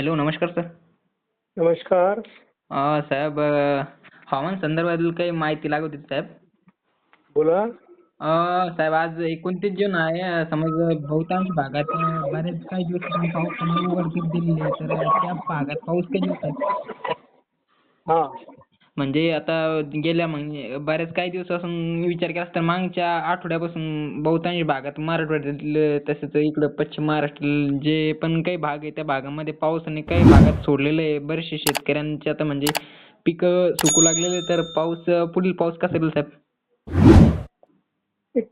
Hello नमस्कार sir नमस्कार. अं, साहेब अं, हवामान संदर्भातील काही माहिती लागत होती साहेब. बोला. अं, साहेब आज एकोणतीस जून आहे. अं, समज बहुतांश भागात अं, बरेच काही दिवसापासून पावसाने उघडकीस दिलेली आहे. तर त्या भागात पाऊस कधी होत आहे? हा. म्हणजे आता गेल्या म्हणजे बऱ्याच काही दिवसापासून विचार केला असता मागच्या आठवड्यापासून बहुतांश भागात मराठवाड्यातील तसेच इकडं पश्चिम महाराष्ट्रातील जे पण काही भाग आहे त्या भागामध्ये पावसाने काही भागात सोडलेलं आहे. बरेचसे शेतकऱ्यांचे आता म्हणजे पिकं सुकू लागलेले तर पाऊस पुढील पाऊस कसा येईल साहेब?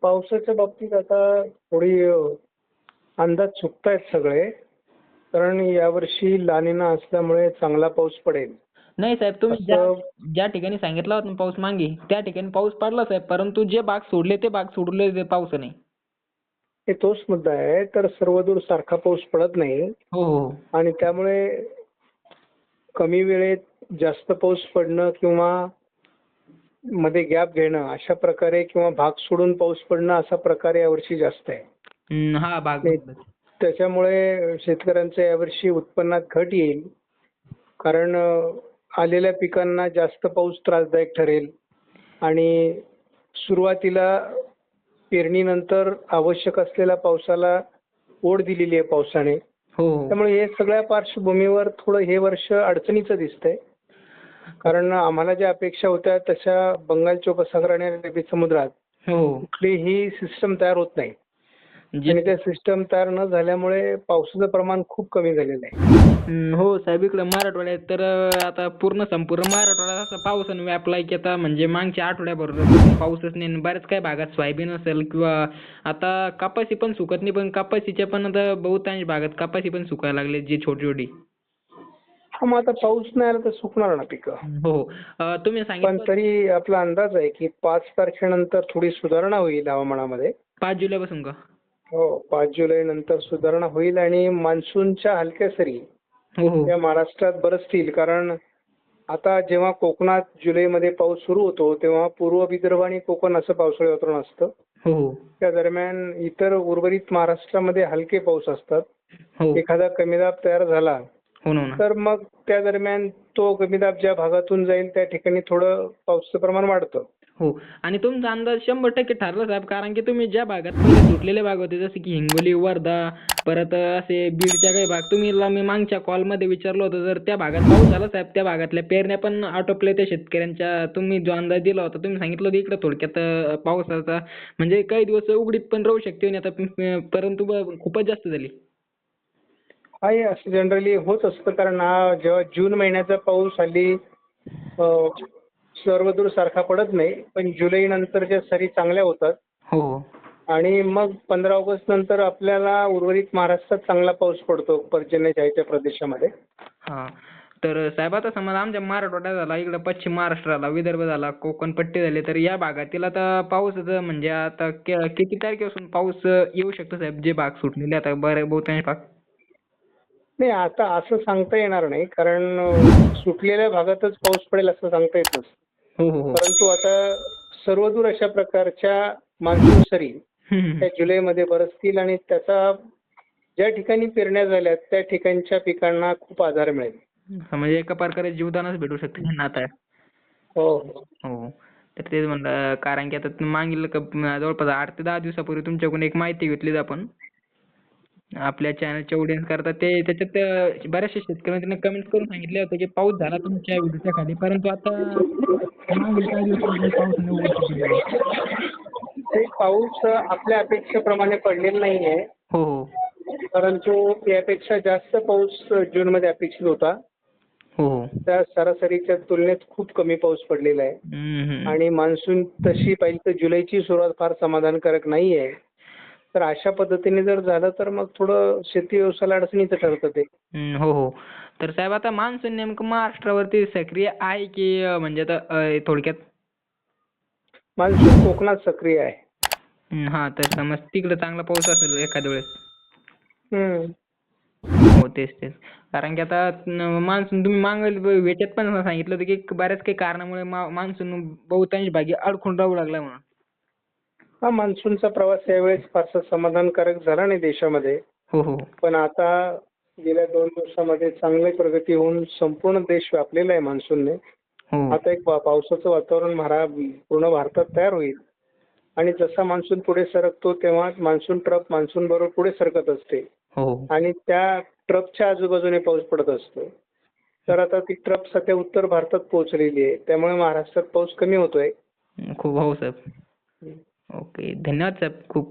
पावसाच्या बाबतीत आता थोडी अंदाज चुकतायत सगळे. कारण यावर्षी लानिना असल्यामुळे चांगला पाऊस पडेल. नाही साहेब तुम्ही ज्या ठिकाणी सांगितला होता ना पाऊस मागे त्या ठिकाणी पाऊस पडला साहेब परंतु जे भाग सोडले ते भाग सोडले ते पाऊस नाही. हे तोच मुद्दा आहे तर सर्वदूर सारखा पाऊस पडत नाही. हो हो. आणि त्यामुळे कमी वेळेत जास्त पाऊस पडणं किंवा मध्ये गॅप घेणं अशा प्रकारे किंवा भाग सोडून पाऊस पडणं असा प्रकार यावर्षी जास्त आहे. हा भाग. त्याच्यामुळे शेतकऱ्यांच्या यावर्षी उत्पन्नात घट येईल. कारण आलेल्या पिकांना जास्त पाऊस त्रासदायक ठरेल. आणि सुरुवातीला पेरणीनंतर आवश्यक असलेल्या पावसाला ओढ दिलेली आहे पावसाने. हो हो. त्यामुळे हे सगळ्या पार्श्वभूमीवर थोडं हे वर्ष अडचणीचं दिसतंय. कारण आम्हाला ज्या अपेक्षा होत्या तशा बंगालच्या उपसागरात आणि अरबी समुद्रात हो. कुठलीही सिस्टम तयार होत नाही. आणि त्या सिस्टम तयार न झाल्यामुळे पावसाचं प्रमाण खूप कमी झालेलं आहे. हम्म, हो साहेब इकडं मराठवाड्यात तर अं, आता पूर्ण संपूर्ण मराठवाड्यात असा पावसाने व्यापलाय की आता म्हणजे मागच्या आठवड्याभर पाऊसच नाही. आणि बऱ्याच काही भागात सोयाबीन असेल किंवा आता कपाशी पण सुकत नाही पण कपाशीच्या पण आता बहुतांश भागात कपाशी पण सुकायला लागले जी छोटी छोटी. हा मग आता पाऊस नाही आला तर सुकणार ना पिकं? हो हो. अं, तुम्ही पण सांगितलं तरी आपला अंदाज आहे की पाच तारखेनंतर थोडी सुधारणा होईल हवामानामध्ये. पाच जुलैपासून का? हो पाच जुलै नंतर सुधारणा होईल आणि मान्सूनच्या हलक्या सरी हो. या महाराष्ट्रात बरसतील कारण आता जेव्हा कोकणात जुलैमध्ये पाऊस सुरू होतो तेव्हा पूर्व विदर्भ आणि कोकण असं पावसाळी वातावरण असतं. हो. त्या दरम्यान इतर उर्वरित महाराष्ट्रामध्ये हलके पाऊस असतात. हो. एखादा कमी दाब तयार झाला तर मग त्या दरम्यान तो कमी दाब ज्या भागातून जाईल त्या ठिकाणी थोडं पावसाचं प्रमाण वाढतं. हो. आणि तुमचा अंदाज शंभर टक्के ठरला साहेब कारण की तुम्ही ज्या भागात पहिले सुटलेले भाग होते जसे की हिंगोली वर्धा परत असे बीडच्या काही भाग तुम्ही मी मागच्या कॉलमध्ये विचारलं होतं जर त्या भागात पाऊस झाला साहेब त्या भागातल्या पेरण्या पण आटोपल्या त्या शेतकऱ्यांच्या. तुम्ही जो अंदाज दिला होता तुम्ही सांगितलं होतं इकडे थोडक्यात पावसाचा म्हणजे काही दिवस उघडीत पण राहू शकते आणि आता परंतु खूपच जास्त झाली. आहे असं जनरली होत असतं कारण जेव्हा जून महिन्याचा पाऊस हल्ली सर्वदूर सारखा पडत नाही पण जुलै नंतरच्या सरी चांगल्या होतात हो. आणि मग पंधरा ऑगस्ट नंतर आपल्याला उर्वरित महाराष्ट्रात चांगला पाऊस पडतो पर्जन्यछायेच्या प्रदेशामध्ये. हा. तर साहेब आता समज आमच्या मराठवाडा झाला इकडं पश्चिम महाराष्ट्र झाला विदर्भ झाला कोकण पट्टी झाली तर या भागातील आता पावसाचं म्हणजे आता कि- किती तारखेपासून पाऊस येऊ शकतो साहेब? जे भाग सुटलेले आता बरे बहुतांश भाग? नाही आता असं सांगता येणार नाही कारण सुटलेल्या भागातच पाऊस पडेल असं सांगता येत नसतं. परंतु आता सर्वदूर अशा प्रकारच्या मान्सून सरी. त्या जुलैमध्ये बरसतील आणि त्याचा ज्या ठिकाणी पेरण्या झाल्या त्या ठिकाणच्या पिकांना खूप आधार मिळेल. म्हणजे एका प्रकारे जीवदानच भेटू शकते आता. हो हो. हो. तर तेच म्हणलं कारण की आता मागील जवळपास आठ ते दहा दिवसापूर्वी तुमच्याकडून एक माहिती घेतली आपण. आपल्या चॅनलच्या ऑडियन्स करता ते त्याच्यात बऱ्याचशा शेतकऱ्यांनी त्यांनी कमेंट करून सांगितले होते की पाऊस झाला तुमच्या व्हिडिओच्या खाली. परंतु आता मागील काही दिवसांपासून पाऊस. ते पाऊस आपल्या अपेक्षेप्रमाणे पडलेला नाहीये. हो हो. परंतु यापेक्षा जास्त पाऊस जूनमध्ये अपेक्षित होता. हो हो. त्या सरासरीच्या तुलनेत खूप कमी पाऊस पडलेला आहे. हम्म, हम्म. आणि मान्सून तशी पाहिली तर जुलैची सुरुवात फार समाधानकारक नाही आहे तर अशा पद्धतीने जर झालं तर मग थोडं शेती व्यवसायाला अडचणीचं ठरतं ते. हम्म, हो हो. तर साहेब आता मान्सून नेमकं महाराष्ट्रावरती सक्रिय आहे की अं, म्हणजे आता अं, थोडक्यात? मान्सून कोकणात सक्रिय आहे. हम्म, हा तर समज तिकडे चांगला पाऊस असेल एखाद्या वेळेस? हम्म. हो तेच तेच. कारण की आता मान्सून तुम्ही मागील याच्यात पण सांगितलं होतं की बऱ्याच काही कारणामुळे मान्सून बहुतांश भागी अडकून राहू लागला म्हणून. हा मान्सूनचा प्रवास यावेळेस फारसा समाधानकारक झाला नाही देशामध्ये. हो हो. पण आता गेल्या दोन दिवसामध्ये चांगली प्रगती होऊन संपूर्ण देश व्यापलेला आहे मान्सूनने. हो. आता एक पावसाचं वातावरण पूर्ण भारतात तयार होईल. आणि जसा मान्सून पुढे सरकतो तेव्हा मान्सून ट्रप मान्सून बरोबर पुढे सरकत असते. आणि त्या ट्रपच्या आजूबाजूने पाऊस पडत असतो. तर आता ती ट्रप सध्या उत्तर भारतात पोहोचलेली आहे. त्यामुळे महाराष्ट्रात पाऊस कमी होतोय. खूप हो साहेब. ओके धन्यवाद साहेब खूप खूप